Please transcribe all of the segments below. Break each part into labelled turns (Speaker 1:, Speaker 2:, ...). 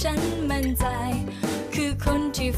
Speaker 1: ฉันมั่นใจ คือคนที่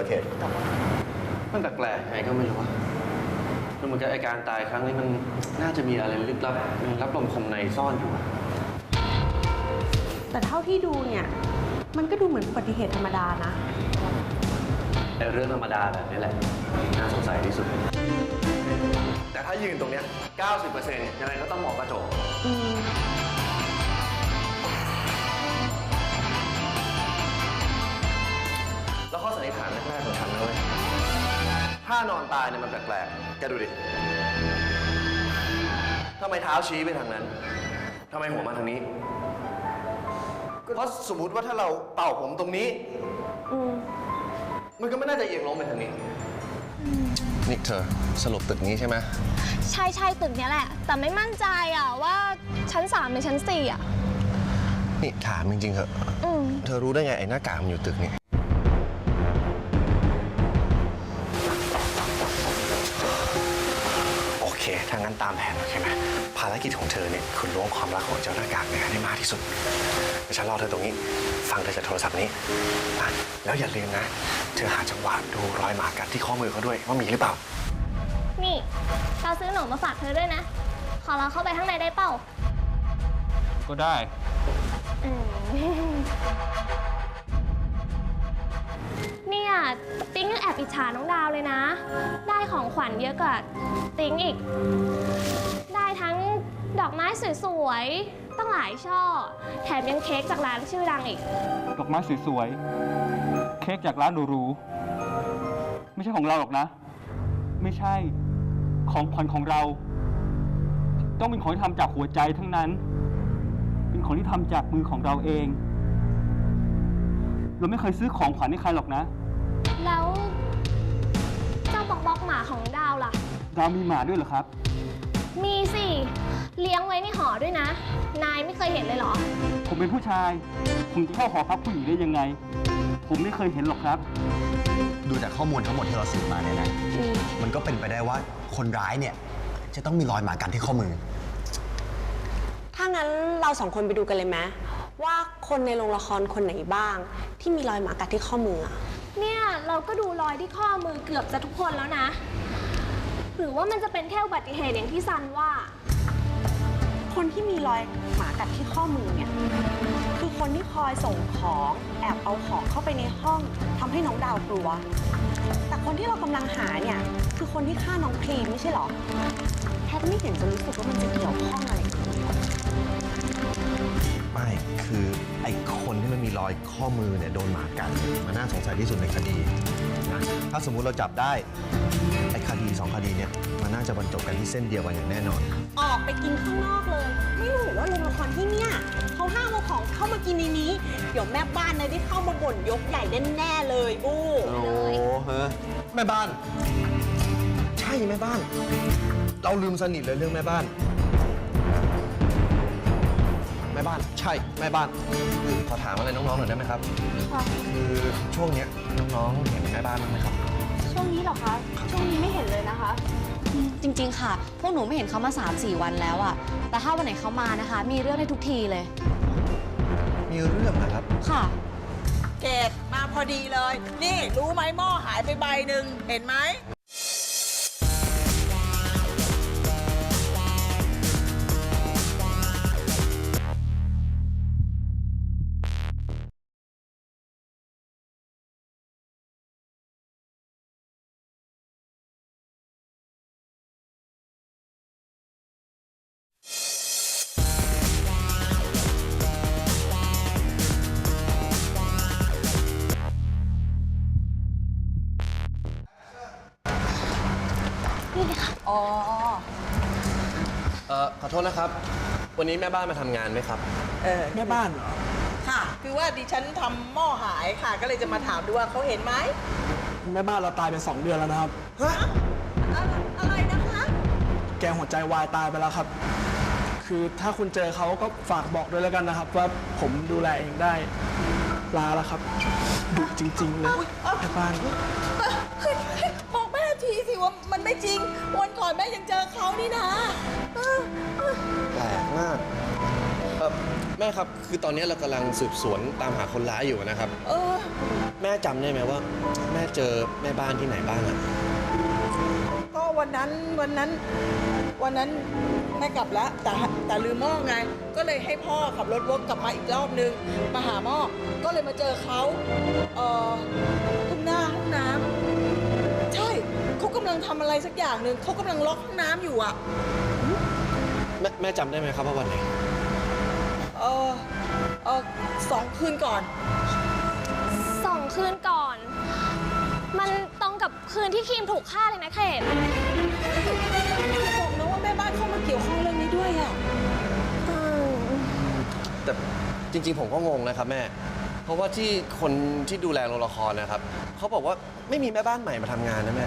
Speaker 1: ป็นไรวะเคนมันแปลก
Speaker 2: ๆไงก็ไม่รู้ว่าดูเหมือนกับไอการตายครั้งนี้มันน่าจะมีอะไรลึกลับมีรับลมคมในซ่อนอยู่อะ
Speaker 3: แต่เท่าที่ดูเนี่ย มันก็ดูเหมือนอุบัติเหตุธรรมดานะ
Speaker 2: ไอเรื่องธรรมดาแบบนี้แหละน่าสงสัยที่สุด แต่ถ้ายืนตรงเนี้ย90%ยังไงก็ต้องมองกระจก
Speaker 3: อืม
Speaker 2: ถ้านอนตายเนี่ยมันแปลกๆ แกดูดิ ทำไมเท้าชี้ไปทางนั้น ทำไมหัวมาทางนี้ เพราะสมมุติว่าถ้าเราเป่าผมตรงนี้
Speaker 3: อืม
Speaker 2: มันก็ไม่น่าจะเอียงลงไปทางนี้ นี่เธอสรุปตึกนี้ใช่ไหม
Speaker 4: ใช่ใช่ตึกเนี้ยแหละ แต่ไม่มั่นใจอะว่าชั้นสามหรือชั้นสี่อะ
Speaker 2: นี่ถามจริงๆเหอะ
Speaker 4: อืม
Speaker 2: เธอรู้ได้ไงไอ้หน้ากากมันอยู่ตึกนี้ เค ถ้างั้นตามแผนโอเคไหมภารกิจของเธอเนี่ยคือล้วงความรักของเจ้าหน้ากากเนี่ยให้ได้มากที่สุดเดี๋ยวฉันรอเธอตรงนี้ ฟังเธอจากโทรศัพท์นี้อะแล้วอย่าลืมนะ เธอหาจังหวะดูรอยหมากัดที่ข้อมือเขาด้วยว่ามีหรือเปล่า
Speaker 4: นี่ เราซื้อหนมมาฝากเธอด้วยนะ ขอเราเข้าไปข้างในได้เปล่า
Speaker 5: ก็ได้
Speaker 4: อืม เนี่ยติ๊งยังแอบอิจฉาน้องดาวเลยนะ ได้ของขวัญเยอะกว่าติ๊งอีก ได้ทั้งดอกไม้สวยๆตั้งหลายช่อ แถมยังเค้กจากร้านชื่อดังอีก
Speaker 5: ดอกไม้สวยๆ เค้กจากร้านหรูๆไม่ใช่ของเราหรอกนะ ไม่ใช่ ของขวัญของเรา ต้องเป็นของที่ทำจากหัวใจทั้งนั้น เป็นของที่ทำจากมือของเราเอง เราไม่เคยซื้อของขวัญให้ใครหรอกนะ
Speaker 4: แล้วเจ้าบอกบอกหมาของดาวล่ะ
Speaker 5: เรามีหมาด้วยเหรอครับ
Speaker 4: มีสิ เลี้ยงไว้ในหอด้วยนะ นายไม่เคยเห็นเลยเหรอ
Speaker 5: ผมเป็นผู้ชาย ผมจะเข้าหอพักผู้หญิงได้ยังไง ผมไม่เคยเห็นหรอกครับ
Speaker 6: ดูจากข้อมูลทั้งหมดที่เราสืบมาเนี่ยนะ มันก็เป็นไปได้ว่าคนร้ายเนี่ย จะต้องมีรอยหมากัดที่ข้อมือ
Speaker 3: ถ้างั้นเราสองคนไปดูกันเลยไหมว่าคนในโรงละครคนไหนบ้าง ที่มีรอยหมากัดที่ข้อมืออะ
Speaker 4: เนี่ยเราก็ดูรอยที่ข้อมือเกือบจะทุกคนแล้วนะ หรือว่ามันจะเป็นแค่อุบัติเหตุอย่างที่ซันว่า
Speaker 3: คนที่มีรอยหมากัดที่ข้อมือเนี่ยคือคนที่คอยส่งของแอบเอาของเข้าไปในห้องทำให้น้องดาวกลัว แต่คนที่เรากำลังหาเนี่ยคือคนที่ฆ่าน้องครีมไม่ใช่เหรอแพทไม่เห็นจะรู้สึกว่ามันจะเกี่ยวข้องอะไรกันเลย
Speaker 2: ไม่คือไอ้คนที่มันมีรอยข้อมือเนี่ยโดนหมากัดมันน่าสงสัยที่สุดในคดีนะถ้าสมมุติเราจับได้ไอ้คดีสองคดีเนี่ยมันน่าจะบรรจบกันที่เส้นเดียวกันอย่างแน่นอน
Speaker 3: ออกไปกินข้างนอกเลย ไม่รู้ว่าโรงละครที่เนี่ยเขาห้ามเอาของเข้ามากินในนี้ เดี๋ยวแม่บ้านเนี่ยได้เข้ามาบ่นยกใหญ่แน่ๆเลยบู้
Speaker 2: โอ้เฮ้แม่บ้าน ใช่แม่บ้าน เราลืมสนิทเลยเรื่องแม่บ้านแม่บ้าน ใช่แม่บ้านคือขอถามอะไรน้องๆหน่อยได้ไหมครับคือช่วงเนี้ยน้องๆเห็นแม่บ้านบ้างไหมครับ
Speaker 3: ช่วงนี้เหรอคะ ช่วงนี้ไม่เห็นเลยนะคะ
Speaker 7: จริง ๆ ค่ะ พวกหนูไม่เห็นเขามา3-4 วันแล้วอะแต่ถ้าวันไหนเขามานะคะ มีเรื่องได้ทุกทีเลย
Speaker 2: มีเรื่องนะครับ
Speaker 7: ค่ะ
Speaker 8: เกดมาพอดีเลย นี่รู้ไหมหม้อหายไปใบหนึ่งเห็นไหม อ๋อ
Speaker 2: เอ่อขอโทษนะครับ วันนี้แม่บ้านมาทำงานไหมครับ
Speaker 8: เออ แม่บ้านเหรอ ค่ะ คือว่าดิฉันทำหม้อหายค่ะ ก็เลยจะมาถามดูว่าเขาเห็นไหม
Speaker 9: แม่บ้านเราตายไปสองเดือนแล้วนะครับ
Speaker 8: ฮะอะไรอะไรนะคะ
Speaker 9: แกหัวใจวายตายไปแล้วครับ คือถ้าคุณเจอเขาก็ฝากบอกด้วยแล้วกันนะครับ ว่าผมดูแลเองได้ ลาแล้วครับดุจริง ๆ เลยแม่บ้าน
Speaker 8: เฮ้ย ว่ามันไม่จริง วันก่อนแม่ยังเจอเขานี่นะเออเออ
Speaker 2: แปลกมากเอ่อแม่ครับคือตอนนี้เรากำลังสืบสวนตามหาคนร้ายอยู่นะครับ
Speaker 8: เออ
Speaker 2: แม่จำได้ไหมว่า แม่เจอแม่บ้านที่ไหนบ้างอะ
Speaker 8: ก็วันนั้นวันนั้น วันนั้นแม่กลับแล้ว แต่แต่ลืมหม้อไง ก็เลยให้พ่อขับรถวกกลับมาอีกรอบนึงมาหาหม้อก็เลยมาเจอเขาเอ่อห้องหน้าห้องน้ำใช่เขากำ ลังทำอะไรสักอย่างหนึ่งเขากำลังล็อกห้องน้ำอยู่อะ
Speaker 2: แม่แม่จำได้ไหมครับว่าวันไหน
Speaker 8: เออเออสองคืนก่อน
Speaker 4: สองคืนก่อน มันตรงกับคืนที่ครีมถูกฆ่าเลยนะเขต
Speaker 8: อย่าบอกนะว่าแม่บ้านเข้ามาเกี่ยวข้องเรื่องนี้ด้วยอะ
Speaker 2: แต่จริง ๆ ผมก็งงนะครับแม่ เพราะว่าที่คนที่ดูแลโรงละครนะครับ เขาบอกว่าไม่มีแม่บ้านใหม่มาทำงานนะแม่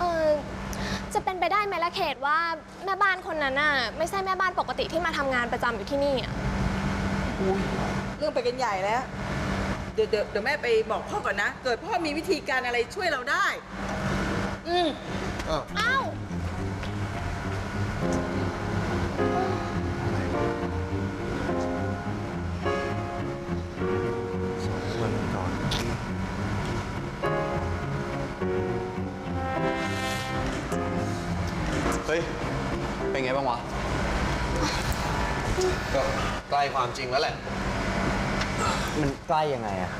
Speaker 4: เออจะเป็นไปได้ไหมล่ะเขตว่าแม่บ้านคนนั้นน่ะไม่ใช่แม่บ้านปกติที่มาทำงานประจำอยู่ที่นี่อะ
Speaker 8: เรื่องไปกันใหญ่แล้ว เดี๋ยวเดี๋ยวเดี๋ยวแม่ไปบอกพ่อก่อนนะ เกิดพ่อมีวิธีการอะไรช่วยเราได้ อืม
Speaker 4: อ้าว
Speaker 6: เฮ้ย เป็นไงบ้างวะ
Speaker 2: ก็ใกล้ความจริงแล้วแหละ
Speaker 6: มันใกล้ยังไงอะ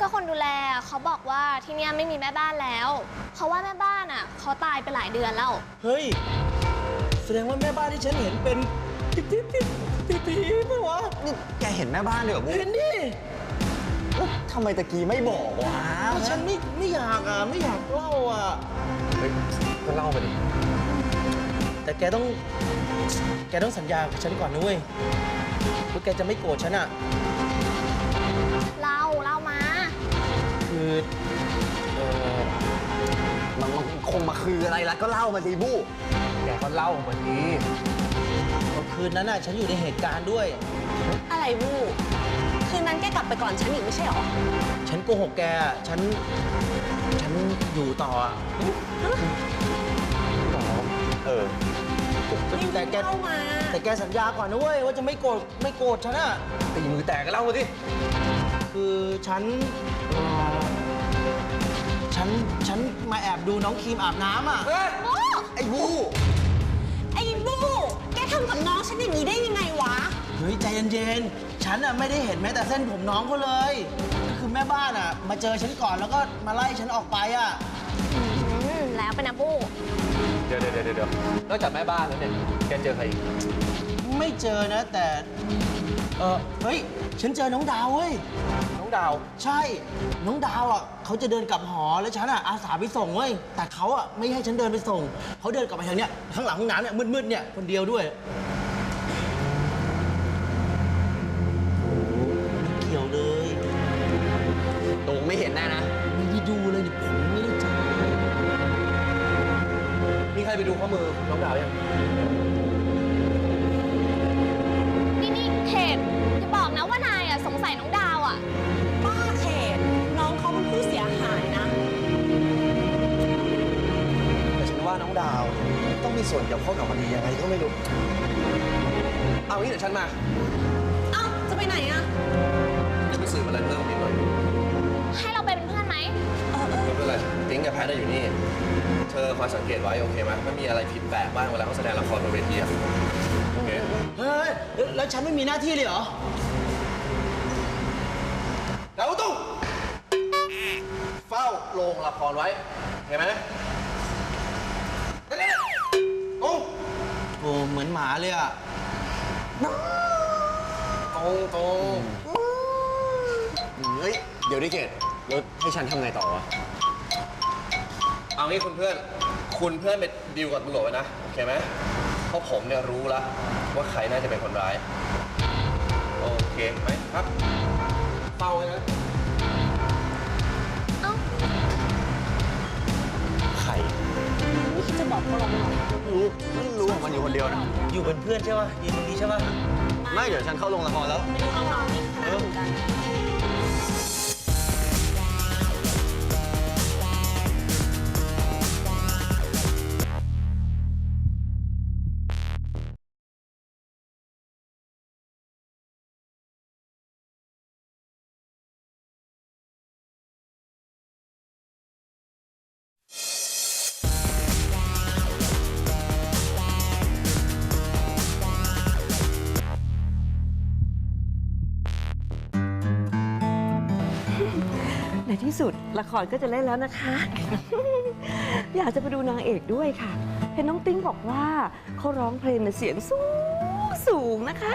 Speaker 4: ก็คนดูแลเขาบอกว่าที่เนี่ยไม่มีแม่บ้านแล้ว เพราะว่าแม่บ้านอะเขาตายไปหลายเดือนแล้ว
Speaker 9: เฮ้ย แสดงว่าแม่บ้านที่ฉันเห็นเป็น
Speaker 10: ที่ที่ที่ผีปะวะ
Speaker 6: นี่แกเห็นแม่บ้านด้วยเหรอบุ๊
Speaker 10: เห็นดิ
Speaker 6: แล้วทำไมตะกี้ไม่บอกวะ
Speaker 10: ฉันไม่ไม่อยากอะ ไม่อยากเล่าอะ
Speaker 2: เฮ้ยก็เล่าไปดิ
Speaker 10: แต่แกต้อง แกต้องสัญญากับฉันก่อนนะเว้ยว่าแกจะไม่โกรธฉันอะ
Speaker 4: เล่าเล่ามา
Speaker 10: คือเออ
Speaker 6: มันมันคงมาคืออะไรแล้วก็เล่ามาสิบู้
Speaker 2: แกก็เล่ามาดิ
Speaker 10: คืนนั้นอะฉันอยู่ในเหตุการณ์ด้วย
Speaker 3: อะไรบู้คืนนั้นแกกลับไปก่อนฉันอีกไม่ใช่หรอ
Speaker 10: ฉันโกหกแกอะฉัน ฉันอยู่ต่ออะ
Speaker 6: เออ
Speaker 10: แต่แก
Speaker 3: เล่ามา
Speaker 10: แต่แกสัญญาก่อนนะเว้ยว่าจะไม่โกรธไม่โกรธฉันอะ
Speaker 2: ตีมือแตกก็เล่ามาดิ
Speaker 10: คือฉันเอ่อฉันฉันมาแอบดูน้องครีมอาบน้ำอะ
Speaker 6: ไอ้บู้
Speaker 3: ไอ้บู้แกทำกับน้องฉันอย่างนี้ได้ยังไงวะ
Speaker 10: เฮ้ยใจเย็นๆ ฉันอะไม่ได้เห็นแม้แต่เส้นผมน้องเขาเลย ก็คือแม่บ้านอะมาเจอฉันก่อนแล้วก็มาไล่ฉันออกไปอะ
Speaker 4: อืมแล้วเป็นนะบู้
Speaker 2: เดี๋ยวเดี๋ยวเดี๋ยวเดี๋ยวนอกจากแม่บ้านแล้วเนี่ยแกเจอใครอีก
Speaker 10: ไม่เจอนะแต่ เออเฮ้ย ฉันเจอน้องดาวเว้ย
Speaker 2: น้องดาว
Speaker 10: ใช่ น้องดาวอะเขาจะเดินกลับหอแล้วฉันอะอาสาไปส่งเว้ย แต่เขาอะไม่ให้ฉันเดินไปส่ง เขาเดินกลับไปทางเนี้ยข้างหลังห้องน้ำเนี่ยมืดๆเนี่ยคนเดียวด้วย
Speaker 2: ข้อมือน้องดาวยัง
Speaker 4: นี่นี่เขตอย่าบอกนะว่านายอะสงสัยน้องดาวอะ
Speaker 3: ป้าเขตน้องเขาเป็นผู้เสียหายนะ
Speaker 2: แต่ฉันว่าน้องดาวต้องมีส่วนเกี่ยวข้องกับคดียังไงก็ไม่รู้ เอางี้เดี๋ยวฉันมา
Speaker 3: เอ้าจะไปไหนอะ
Speaker 2: จะไปสืบอะไรเพิ่มนิดหน่อย
Speaker 4: ให้เราไปเป็นเพื่อนไหม
Speaker 2: ไม่เป็นไรติ้งกับแพทย์อยู่นี่ เธอคอยสังเกตไว้โอเคไหมถ้ามีอะไรผิดแปลกบ้างเวลาเขาแสดงละครบนเวทีอะโอเค
Speaker 10: เฮ้ยแล้วแล้วฉันไม่มีหน้าที่เลยเหรอ
Speaker 2: ดาวตุ้งเฝ้าโรงละครไว้เห็นไหมนั่นนี่ตุ้ง
Speaker 10: โอ้เหมือนหมาเลยอะ
Speaker 2: ตรงตรง
Speaker 6: เฮ้ย เดี๋ยวดิเกตแล้วให้ฉันทำไงต่อวะ
Speaker 2: เอางี้คุณเพื่อน คุณเพื่อนไปดีลกับตำรวจไว้นะ โอเคไหมเพราะผมเนี่ยรู้แล้วว่าใครน่าจะเป็นคนร้าย โอเคไหมครับเฝ้าไว้นะ
Speaker 4: เอ้า
Speaker 6: ไข่
Speaker 3: ไม่คิดจะบอกพวกเราหน่อย
Speaker 6: รู้ไม่รู้ของมันอยู่คนเดียวนะ
Speaker 10: อยู่เป็นเพื่อนใช่ป่ะยืนตรงนี้ใช่ป่ะ
Speaker 6: ไม่เดี๋ยวฉันเข้าโรงละครแล้ว
Speaker 3: ไปดูน้องๆนี่คณะเหมือนกัน
Speaker 11: ที่สุด ละครก็จะเล่นแล้วนะคะ อยากจะไปดูนางเอกด้วยค่ะ เห็นน้องติ้งบอกว่าเขาร้องเพลงในเสียงสูงสูงนะคะ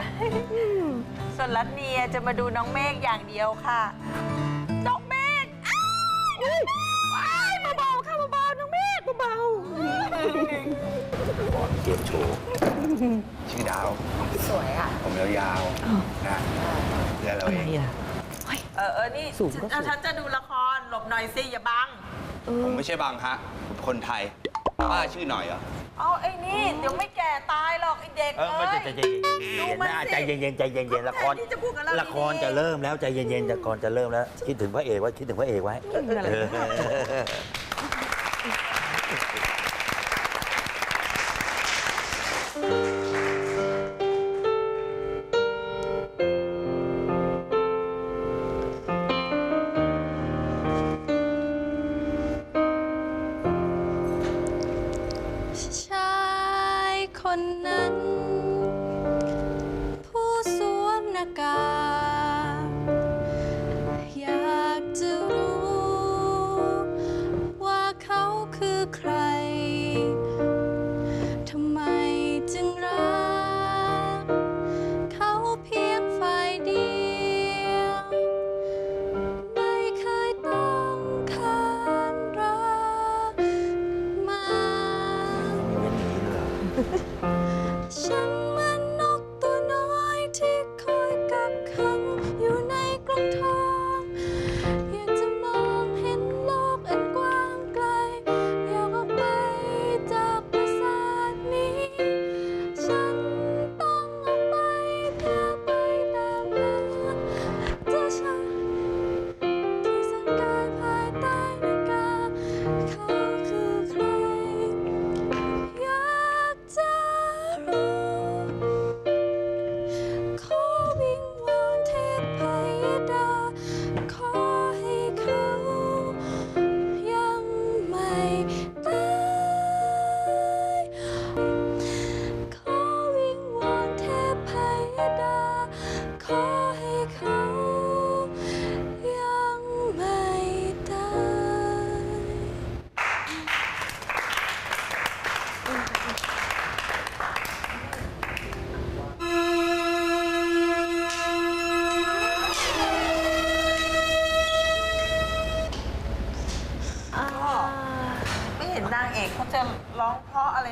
Speaker 12: ส่วนรัตเนียจะมาดูน้องเมฆอย่างเดียวค่ะ น้องเมฆอ้าวว้ายเบาๆค่ะเบาๆน้องเมฆเบา
Speaker 2: ก่อนเกมโชว์ชื่อดาว
Speaker 12: สวยอะ
Speaker 2: ผมยาวๆนะเดี๋ยวเรา
Speaker 11: อะไร
Speaker 2: เอง
Speaker 11: อะ
Speaker 12: เออเออนี่
Speaker 11: สูงก็สูง
Speaker 12: ฉันจะดูละคร หลบหน่อยสิอย่าบัง
Speaker 6: ผมไม่ใช่บางฮะคนไทยป้าชื่อหน่อยเหรอ
Speaker 12: เอาไอ้นี่เดี๋ยวไม่แก่ตายหรอกไอ้เด็ก
Speaker 13: เออไม่
Speaker 12: เอ้ย
Speaker 13: ใจเย็น
Speaker 12: ดู
Speaker 13: ๆ
Speaker 12: มัน
Speaker 13: นะ
Speaker 12: สิ
Speaker 13: ใจเย็นๆใจเย็นๆละคร
Speaker 12: เขาแทนที่จะพูดกับเรา
Speaker 13: ละคร
Speaker 12: ดีๆ
Speaker 13: จะเริ่มแล้วใจเย็นๆละครจะเริ่มแล้ว คิดถึงพระเอกไว้คิดถึงพระเอกไว้
Speaker 11: อะไร
Speaker 13: เออ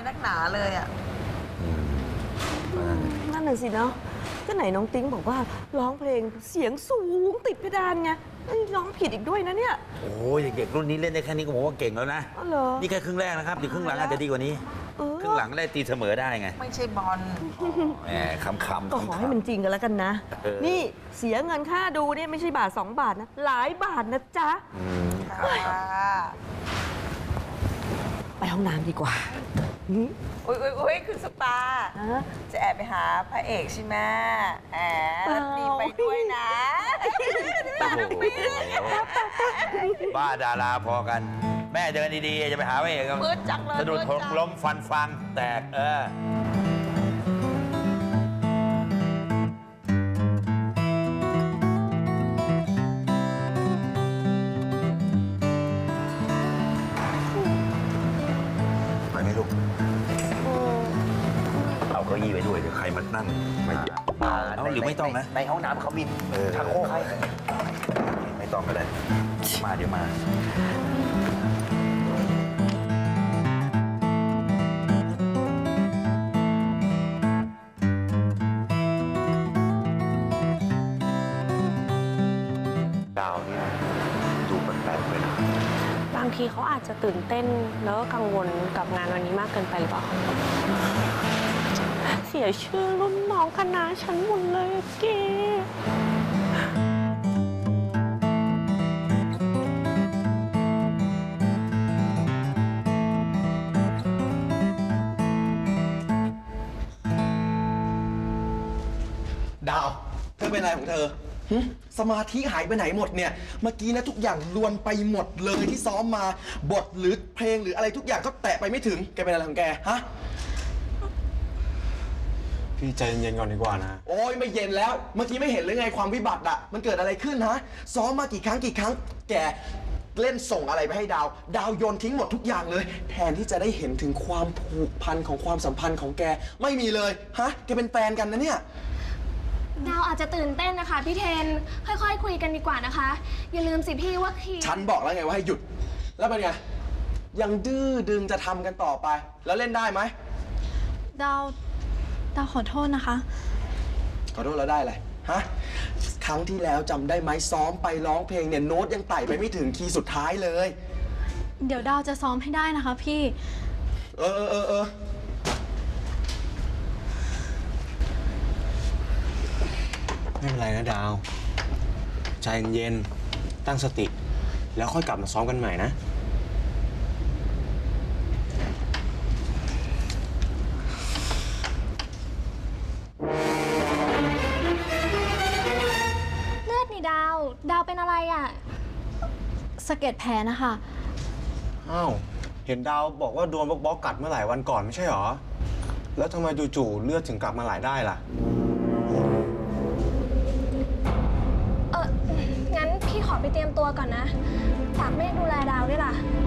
Speaker 11: นั
Speaker 1: กห
Speaker 12: นาเลยอะ
Speaker 11: นั่นน่ะสิเนาะก็ไหนน้องติ๊งบอกว่าร้องเพลงเสียงสูงติดเพดานไงเอ้ยร้องผิดอีกด้วยนะเนี่ย
Speaker 13: โอ้ยเด็กๆรุ่นนี้เล่นได้แค่นี้ก็ผมว่าเก่งแล้วนะ
Speaker 11: อ๋อเหรอ
Speaker 13: นี่แค่ครึ่งแรกนะครับเดี๋ยวครึ่งหลังอาจจะดีกว่านี้
Speaker 11: เออ
Speaker 13: ครึ่งหลังได้ตีเสมอได้ไง
Speaker 12: ไม่ใช่บอล
Speaker 13: แหมคำคำ
Speaker 11: ก็ขอให้มันจริงกันแล้วกันนะ
Speaker 13: เออ
Speaker 11: นี่เสียเงินค่าดูเนี่ยไม่ใช่บาทสองบาทนะ หลายบาทนะจ๊ะไปห้องน้ำดีกว่าหืม
Speaker 12: อุ้ยอุ้ยอุ้ยคุณสปา จะแอบไปหาพระเอกใช่ไหมแอบแล้วมีไปด้วยนะ
Speaker 13: บ้าดาราพอกัน แม่เจอกันดีๆ จะไปหาพระเอก
Speaker 12: มืดจังเลย
Speaker 13: สะดุด
Speaker 12: มืด
Speaker 13: ห
Speaker 12: จั
Speaker 13: ก
Speaker 12: ง
Speaker 13: ล้มฟันฟังแตกเออ ไม่เอาหรือไม่ต้องนะ
Speaker 6: ในห้องน้ำเขามี
Speaker 13: เออ
Speaker 6: ชักโครกให้
Speaker 13: ไม่ต้องก็ได้มาเดี๋ยวมา
Speaker 2: ดาวนี่ดูแปลกๆเลยนะ
Speaker 4: บางทีเขาอาจจะตื่นเต้นแล้วก็กังวลกับงานวันนี้มากเกินไปหรือเปล่าเสียชื่อรุ่นน้องคณะฉันหมดเลยอะเก
Speaker 14: ดาว เธอเป็นอะไรของเธอหึสมาธิหายไปไหนหมดเนี่ย เมื่อกี้นะทุกอย่างลวนไปหมดเลยที่ซ้อมมา บทหรือเพลงหรืออะไรทุกอย่างก็แตะไปไม่ถึง แกเป็นอะไรของแก ฮะ
Speaker 15: พี่ใจเย็นๆก่อนดีกว่านะ
Speaker 14: โอ้ยไม่เย็นแล้ว เมื่อกี้ไม่เห็นหรือไงความวิบัติอะมันเกิดอะไรขึ้นฮะ ซ้อมมากี่ครั้งกี่ครั้ง แกเล่นส่งอะไรไปให้ดาว ดาวโยนทิ้งหมดทุกอย่างเลย แทนที่จะได้เห็นถึงความผูกพันของความสัมพันธ์ของแก ไม่มีเลย ฮะ แกเป็นแฟนกันนะเนี่ย
Speaker 4: ดาวอาจจะตื่นเต้นนะคะพี่เทน ค่อยๆ คุยกันดีกว่านะคะ อย่าลืมสิพี่ว่าคี
Speaker 14: ฉันบอกแล้วไงว่าให้หยุด แล้วเป็นไง ยังดื้อดึงจะทำกันต่อไป แล้วเล่นได้ไหม
Speaker 16: ดาว ดาวขอโทษนะคะ
Speaker 14: ขอโทษแล้วได้อะไรฮะครั้งที่แล้วจำได้ไหมซ้อมไปร้องเพลงเนี่ยโน้ตยังไต่ไปไม่ถึงคีย์สุดท้ายเลย
Speaker 16: เดี๋ยวดาวจะซ้อมให้ได้นะคะ พี่
Speaker 14: เออเออเออเออ
Speaker 15: ไม่เป็นไรนะดาว ใจเย็นๆตั้งสติ แล้วค่อยกลับมาซ้อมกันใหม่นะ
Speaker 4: อะไรอะ
Speaker 16: สะเก็ดแผลนะคะ
Speaker 15: อ้าว เห็นดาวบอกว่าโดนบล็อกบล็อกกัดเมื่อหลายวันก่อนไม่ใช่หรอ แล้วทำไมจู่ๆเลือดถึงกลับมาไหลได้ล่ะ
Speaker 4: เอองั้นพี่ขอไปเตรียมตัวก่อนนะฝากเมฆดูแลดาวด้วยล่ะ
Speaker 15: อ